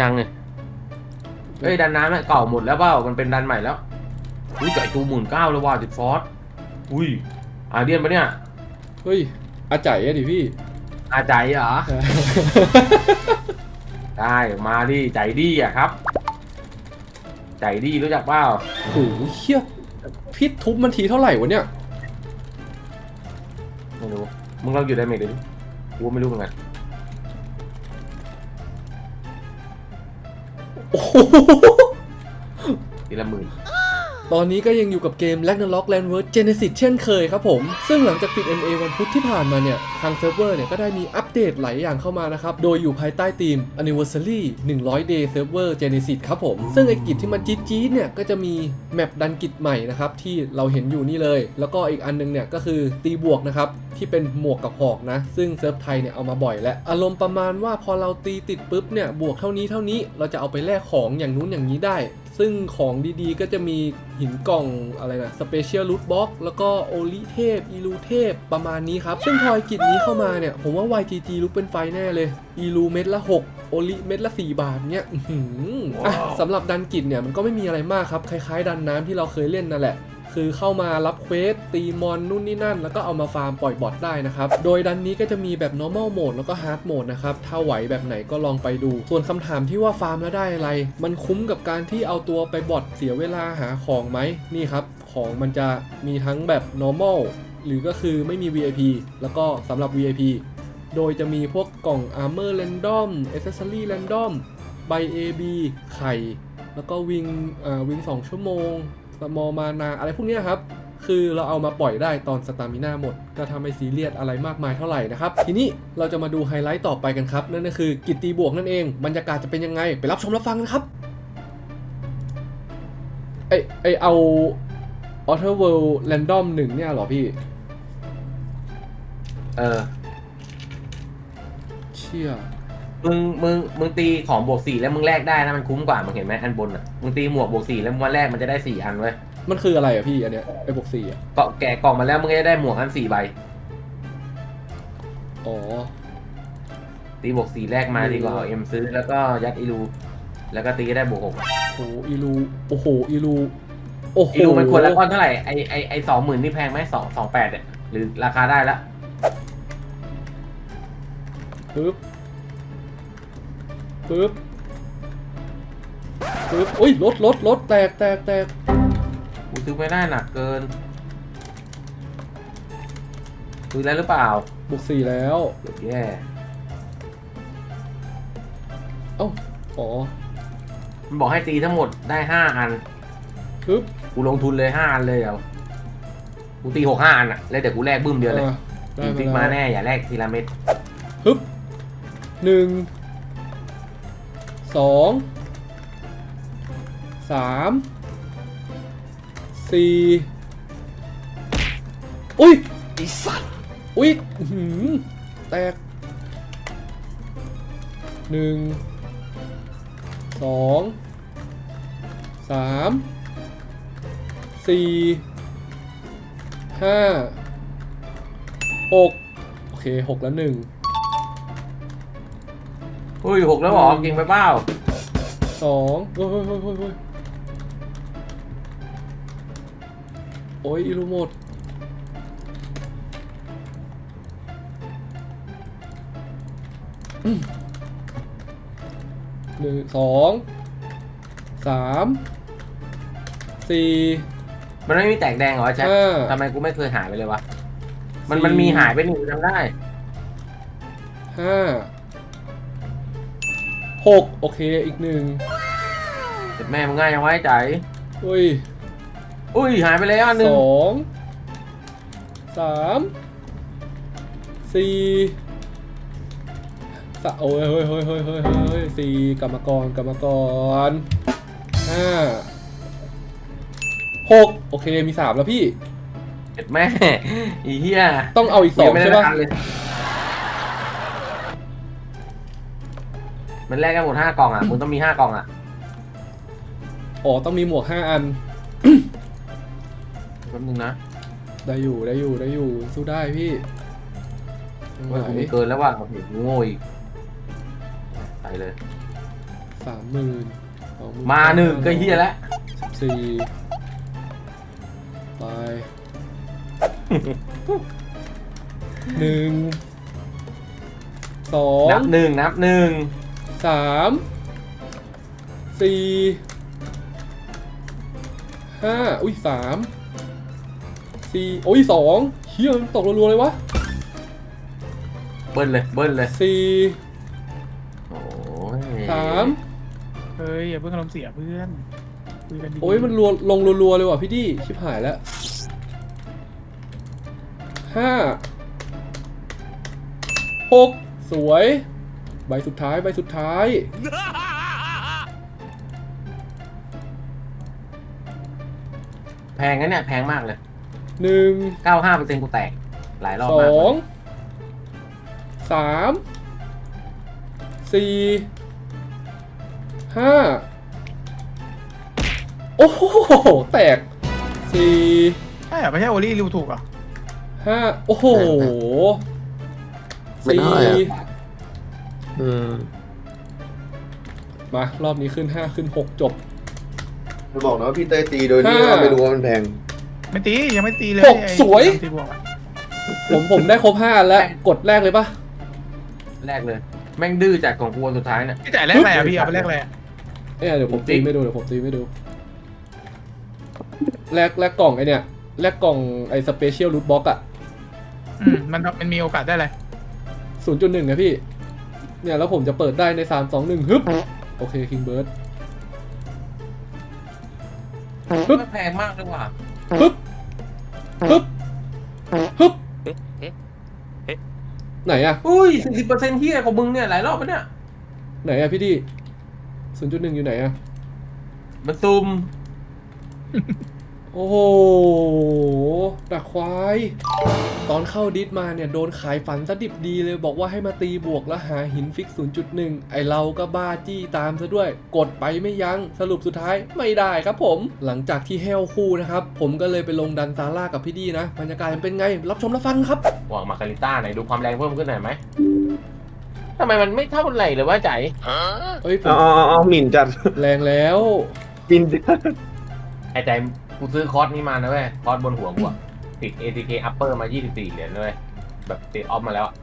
ยังไงเอ้ยดันน้ำเนี่ยเก่าหมดแล้วเปล่ามันเป็นดันใหม่แล้วอุ้ยไก่ตูหมื่นเก้าเลยว่ะติดฟอสอุ้ยอาเดียนปะเนี่ยเฮ้ยอาจ่ายอะดิพี่ อาใจเหรอ ได้มาดิใจดีอะครับใจดีรู้จักเปล่าโอ้โหเฮียพี่ทุบมันทีเท่าไหร่วะเนี่ยไม่รู้มึงลองอยู่ได้ไหมดิกูก็ไม่รู้เหมือนกัน โอ้โหทีละหมื่น ตอนนี้ก็ยังอยู่กับเกม Ragnarok Landward Genesis เช่นเคยครับผม ซึ่งหลังจากปิด NA วันพุธที่ผ่านมาเนี่ย ทางเซิร์ฟเวอร์เนี่ยก็ได้มีอัปเดตหลายอย่างเข้ามานะครับ โดยอยู่ภายใต้ธีม Anniversary 100 Day Server Genesis ครับผม ซึ่งไอกิจที่มันจี๊ดๆเนี่ย ก็จะมีแมปดันกิจใหม่นะครับ ที่เราเห็นอยู่นี่เลย แล้วก็อีกอันนึงเนี่ยก็คือตีบวกนะครับที่เป็นหมวกกับหอกนะ ซึ่งเซิร์ฟไทยเนี่ยเอามาบ่อยและอารมณ์ประมาณว่าพอเราตีติดปุ๊บเนี่ยบวกเท่านี้เท่านี้เราจะเอาไปแลกของอย่างนู้นอย่างนี้ได้ ซึ่งของดีๆ ก็จะมีหินกล่องอะไรนะสเปเชียล o ูทบ็อกแล้วก็โอลิเทพอีลูเทพประมาณนี้ครับ ซึ่งพอไอกิจนี้เข้ามาเนี่ย ผมว่า YGG ลุกเป็นไฟแน่เลย อีลูเม็ดละ 6 โอลิเม็ดละ 4 บาทเนี่ยอื้อหืออะสำหรับดันกิจเนี่ยมันก็ไม่มีอะไรมากครับ คล้ายๆ ดันน้ำที่เราเคยเล่นนั่นแหละ คือเข้ามารับเควสตีมอนนู่นนี่นั่น แล้วก็เอามาฟาร์มปล่อยบอทได้นะครับ โดยดันนี้ก็จะมีแบบ normal mode แล้วก็ hard mode นะครับ ถ้าไหวแบบไหนก็ลองไปดู ส่วนคำถามที่ว่าฟาร์มแล้วได้อะไร มันคุ้มกับการที่เอาตัวไปบอทเสียเวลาหาของไหมนี่ครับ ของมันจะมีทั้งแบบ normal หรือก็คือไม่มี VIP แล้วก็สำหรับ VIP โดยจะมีพวกกล่อง armor random accessory random ใบ AB ไข่ แล้วก็วิงอ่าวิง2ชั่วโมง สมอมานาอะไรพวกเนี้ยครับ คือเราเอามาปล่อยได้ตอนสตามิน่าหมด ก็ทำให้ซีเรียสอะไรมากมายเท่าไหร่นะครับ ทีนี้เราจะมาดูไฮไลท์ต่อไปกันครับ นั่นก็คือกิตตีบวกนั่นเอง บรรยากาศจะเป็นยังไง ไปรับชมรับฟังกันครับไอไอเอาออเทอร์เวิลด์แรนดอมหนึ่งเนี่ยเหรอพี่ เออ เชี่ย มึงมึงมึงตีของบวกสี่แล้วมึงแลกได้นะมันคุ้มกว่ามึงเห็นไหมอันบนอะมึงตีหมวกบวกสี่แล้วมึงวันแรกมันจะได้สี่อันเว้ยมันคืออะไรอะพี่อันเนี้ยไอบวกสี่อะเกาะแกะกล่องมาแล้วมึงก็จะได้หมวกอันสี่ใบ อ๋อ ตีบวกสี่แรกมาดีกว่าเอาเอ็มซื้อแล้วก็ยัดอีลูแล้วก็ตีก็ได้บวกหกโอ้โหอีลูโอ้โหอีลูโอ้โหอีลูมันควรละก้อนเท่าไหร่ไอไอไอสองหมื่นนี่แพงไหมสองสองแปดเนี่ยหรือราคาได้ละปึ๊บ ปึ๊บปึ๊บอุ้ยรถรถรถแตกแตกแตกกูซื้อไม่ได้หนักเกินซื้อแล้วหรือเปล่าบวกสี่แล้วเดี๋ยวแย่เอ้าอ๋อมันบอกให้ตีทั้งหมดได้ห้าอันปึ๊บกูลงทุนเลยห้าอันเลยเดี๋ยวกูตีหกห้าอันอะแล้วเดี๋ยวกูแลกบึ้มเดียวเลยอะได้ฟิกมามาแล้วแน่อย่าแลกทีละเม็ด ฮึบหนึ่ง สองสามสี่อุ้ยไอสัตว์อุ้ยอื้อหือแตกหนึ่งสองสามสี่ห้าหกโอเคหกแล้วหนึ่ง อุ้ยหกแล้วเหรอเก่งไปเปล่าสองเฮ้ยเฮ้ยเฮ้ยเฮ้ยเฮ้ยโอ้ยอีลูหมดอืมหนึ่งสองสามสี่มันไม่มีแตกแดงเหรอแจ็คห้าทำไมกูไม่เคยหายไปเลยวะมันสี่มันมีหายไปหนึ่งจำได้ห้า หกโอเคอีกหนึ่งแต่แม่มึงง่ายยังไว้ใจอุ้ยอุ้ยหายไปแล้วอันหนึ่สงองสามสี่สะโอ้ยเฮ้ยเฮ้ยเฮ้ยเฮ้ยเฮ้ยสี่กรรมกรกรรมกรห้าหกโอเคมีสามแล้วพี่เจ็ดแม่ อีเหี้ยต้องเอาอีกสองยังไม่ได้ใช่ปะรายการเลย มันแลกกันหมดห้ากล่องอะมึงต้องมีห้ากล่องอะอ๋อต้องมีหมวกห้าอัน แป๊บนึงนะได้อยู่ได้อยู่ได้อยู่สู้ได้พี่ยังไหวโอ้ยกูมีเกินแล้วว่ะโอ้โหกูโง่อีกไปเลย สามหมื่นสองหมื่มาหนึ่งก็เฮียแล้วสิบสี่ไป หนึ่งสองนับหนึ่งนับหนึ่ง สามสี่ห้าอุ้ยสามสี่โอ้ยสองเฮียมันตกรัวๆเลยวะเบิ้ลเลยเบิ้ลเลยสี่โอ้ยสามเฮ้ยอย่าเพิ่งอารมณ์เสียเพื่อนคุยกันดีๆโอ้ยมันรัวลงรัวๆเลยว่ะพี่ดี้ชิบหายแล้วห้าหกสวย ใบสุดท้ายใบสุดท้าย แพงนะเนี่ยแพงมากเลยหนึ่ง95เปอร์เซ็นต์กูแตก หลายรอบสมากองสามสี่ห้าโอ้โหแตกสี่ใช่เหรอไม่ใช่โอลี่ริวถูกเหรอะห้าโอ้โหไม่สี่ได้อะ อืมมารอบนี้ขึ้นห้าขึ้นหกจบ จะบอกนะว่าพี่เต้ยตีโดยที่ห้า ว่าไม่รู้ว่ามันแพง ไม่ตียังไม่ตีเลยหกไอ้สวยตีบวกอะผมผมได้ครบห้าแล้ว กดแรกเลยปะแรกเลย แม่งดื้อจัดของกูวันสุดท้ายเนี่ย พี่จ่ายแรกอะไรอะพี่เอาไปแรกอะไรอะเอ้ยเดี๋ยวผมจริตีงไม่ดูเดี๋ยวผมตีไม่ดู แรกแรกกล่องไอเนี่ย แรกกล่องไอสเปเชียลรูทบ็อกอะอืมมันมันมีโอกาสได้เลย ศูนย์จุดหนึ่งนะพี่ เนี่ยแล้วผมจะเปิดได้ในสามสองหนึ่งฮึบโอเคคิงเบิร์ดฮึบไม่แพงมากเลยว่ะฮึบฮึบฮึบไหนอะอุ้ย40เปอร์เซ็นต์ที่ของมึงเนี่ยหลายรอบแล้วเนี่ย ไหนอะพี่ดีศูนย์จุดหนึ่งอยู่ไหนอะมันซูม โอ้โห ดักควาย ตอนเข้าดิสมาเนี่ย โดนขายฝันซะดิบดีเลยบอกว่าให้มาตีบวกแล้วหาหินฟิก 0.1 ไอเราก็บ้าจี้ตามซะด้วย กดไปไม่ยัง้ง สรุปสุดท้ายไม่ได้ครับผม หลังจากที่เฮลคู่นะครับ ผมก็เลยไปลงดันซาร่ากับพี่ดีนะ บรรยากาศมันเป็นไง รับชมรับฟังครับหวังมาคาริต้าไหนดูความแรงเพิ่มขึ้นหน่อยไหมทำไมมันไม่เท่าไหร่เลยว่าใจเอ้ยผมเอาเอาเอาเอาหมิ่นจัดแรงแล้วหมิ่นจัดไอ้ใจ กูซื้อคอร์สนี้มานะเว้ย คอร์สบนหัวกูอะติด ATK upper มา 24 เหรียญเลยแบบติดออฟมาแล้วอะ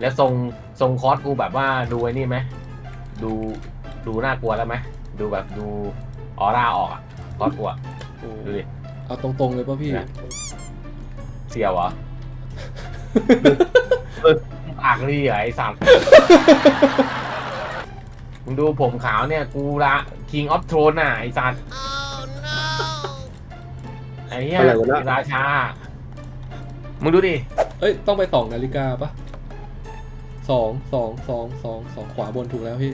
แล้วทรงทรงคอร์สกูแบบว่าดูไอ้นี่ไหม ดูดูน่ากลัวแล้วไหม ดูแบบดูออร่าออกอะคอร์สกูอะโอ้ดูดิ เอาตรงๆเลยป่ะพี่นะเสียวเหรอปากดีเหรอไอ้สัตว์มึงดูผมขาวเนี่ย กูละ King of Throne น่ะไอ้สัตว์ไอ้เหี้ยอะไรวะเนี่ย ราชา มึงดูดิ เอ้ย ต้องไปสองนาฬิกาปะสองสองสองสองสองขวาบนถูกแล้วพี่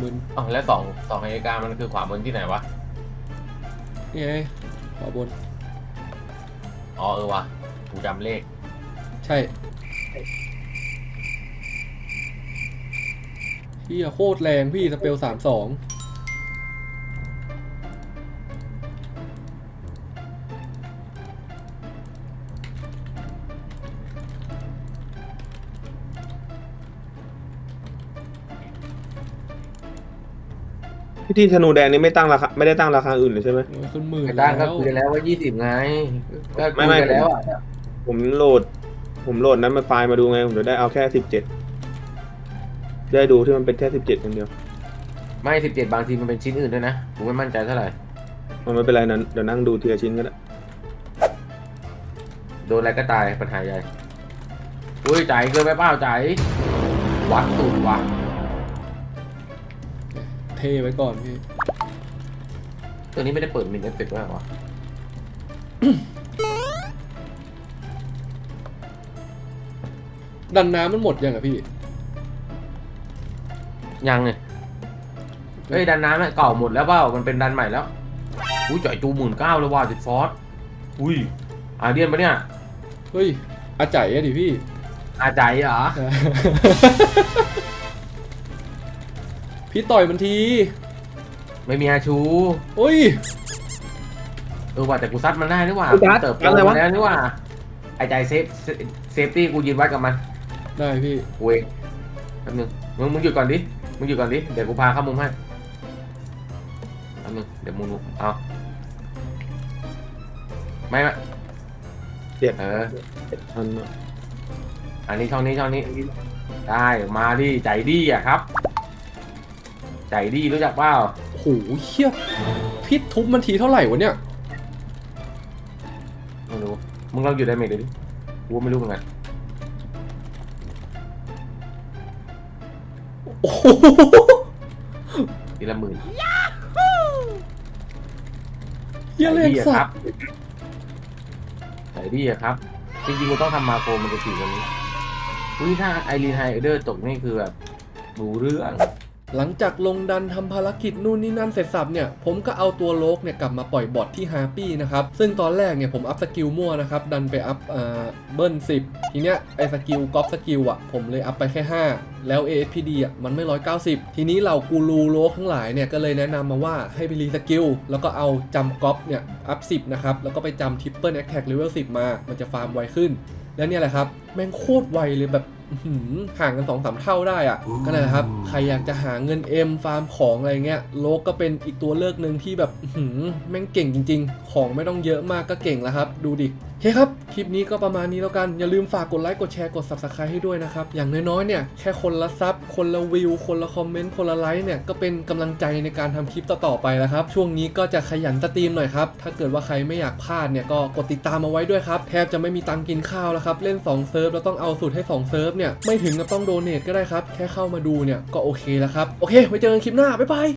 มึนอ๋อแล้วสองสองนาฬิกามันคือขวาบนที่ไหนวะ นี่ไงขวาบน อ๋อเออวะกูจำเลข ใช่พี่โคตรแรงพี่สเปลสามสอง ที่ธนูแดงนี่ไม่ตั้งราคาไม่ได้ตั้งราคาอื่นเลยใช่ไหม ขึ้นหมื่นไอ้แล้ตั้งก็วคุยกันแล้วว่ายี่สิบไงก็ไม่คุยไม่กันแล้วอะผมโหลด ผมโหลดนั้นมาไฟล์มาดูไง ผมจะได้เอาแค่สิบเจ็ดได้ดูที่มันเป็นแค่สิบเจ็ดอย่างเดียวไม่สิบเจ็ดบางทีมันเป็นชิ้นอื่นด้วยนะกูไม่มั่นใจเท่าไหร่มันไม่เป็นไรนั้นเดี๋ยวนั่งดูทีละชิ้นก็ได้โดนอะไรก็ตายปัญหาใหญ่อุ้ยใจเกินไปเปล่าใจวัดตูดว่ะ เทไว้ก่อนพี่ ตัวนี้ไม่ได้เปิดมินเอฟเฟกต์ด้วยเหรอวะดันน้ำมันหมดยังอะพี่ ยังเลยเฮ้ยดันน้ำเนี่ยเก่าหมดแล้วเปล่ามันเป็นดันใหม่แล้ว อุ้ยจ่อยจูหมื่นเก้าเลยว่ะติดฟอสอุ้ยอาเดียนปะเนี่ย เฮ้ยอาใจอะดิพี่อาใจเหรอ พี่ต่อยมันที ไม่มีอาชูโอ้ย เออว่าแต่กูซัดมันได้นี่หว่ากูซัดเติบโตอะไรวะ มาแล้วนี่หว่าไอ้ใจเซฟเซเซฟตี้กูยืนไว้กับมันได้พี่ กูเองแป๊บนึงมึงมึงหยุดก่อนดิมึงอยู่ก่อนดิเดี๋ยวกูพาเข้ามุมให้แป๊บนึงเดี๋ยวมึงเอาไม่ไม่เจ็ดเอออันน่ะอันนี้ช่องนี้ช่องนี้ ได้มาดิใจดีอะครับ ใจดีรู้จักเปล่าโอ้โหเฮียพิษทุบมันทีเท่าไหร่วะเนี่ยไม่รู้มึงลองอยู่ได้ไหมเดี๋ยวดิกูก็ไม่รู้เหมือนกันโอ้โหทีละหมื่นเฮียแรงใจดีอะสัครัสบใจดีอะครับจริงๆกูต้องทำมาโครมันจะสี่วันนี้อุ้ยถ้าไอรีนไฮเดอร์ตกนี่คือแบบรู้เรื่อง หลังจากลงดันทำภารกิจนู่นนี่นั่นเสร็จสับเนี่ยผมก็เอาตัวโลกเนี่ยกลับมาปล่อยบอทที่ฮาร์ปี้นะครับซึ่งตอนแรกเนี่ยผมอัพสกิลมั่วนะครับดันไปอัพเอ่อเบิ้ล10ทีเนี้ยไอสกิลก๊อปสกิลอะผมเลยอัพไปแค่ 5 แล้ว ASPD อะมันไม่ 190 ทีนี้เรากูรูโลกทั้งหลายเนี่ยก็เลยแนะนำมาว่าให้ไปรีสกิลแล้วก็เอาจำก๊อปเนี่ยอัพ10นะครับแล้วก็ไปจำทริปเปิลแอคแท็กเลเวล10 มา มันจะฟาร์มไวขึ้น แล้วเนี่ยแหละครับแม่งโคตรไวเลยแบบ หือห่างกันสองสามเท่าได้อะก็นั่นแหละครับ ใครอยากจะหาเงินเอ็มฟาร์มของอะไรเงี้ยโลกก็เป็นอีกตัวเลือกหนึ่งที่แบบอื้อหือแม่งเก่งจริง ๆ ของไม่ต้องเยอะมากก็เก่งแล้วครับ ดูดิ โอเคครับ คลิปนี้ก็ประมาณนี้แล้วกัน อย่าลืมฝากกดไลค์ กดแชร์ กด subscribe ให้ด้วยนะครับ อย่างน้อยๆ เนี่ย แค่คนละซับ คนละวิว คนละคอมเมนต์ คนละไลค์เนี่ย ก็เป็นกำลังใจในการทำคลิปต่อๆไปแล้วครับ ช่วงนี้ก็จะขยันสตรีมหน่อยครับ ถ้าเกิดว่าใครไม่อยากพลาดเนี่ย ก็กดติดตามมาไว้ด้วยครับ แทบจะไม่มีตังค์กินข้าวแล้วครับ เล่น2เซิร์ฟแล้วต้องเอาสูตรให้2เซิร์ฟเนี่ย ไม่ถึงกับต้องโดเนทก็ได้ครับ แค่เข้ามาดูเนี่ย ก็โอเคแล้วครับ โอเค ไว้เจอกันคลิปหน้า บ๊ายบาย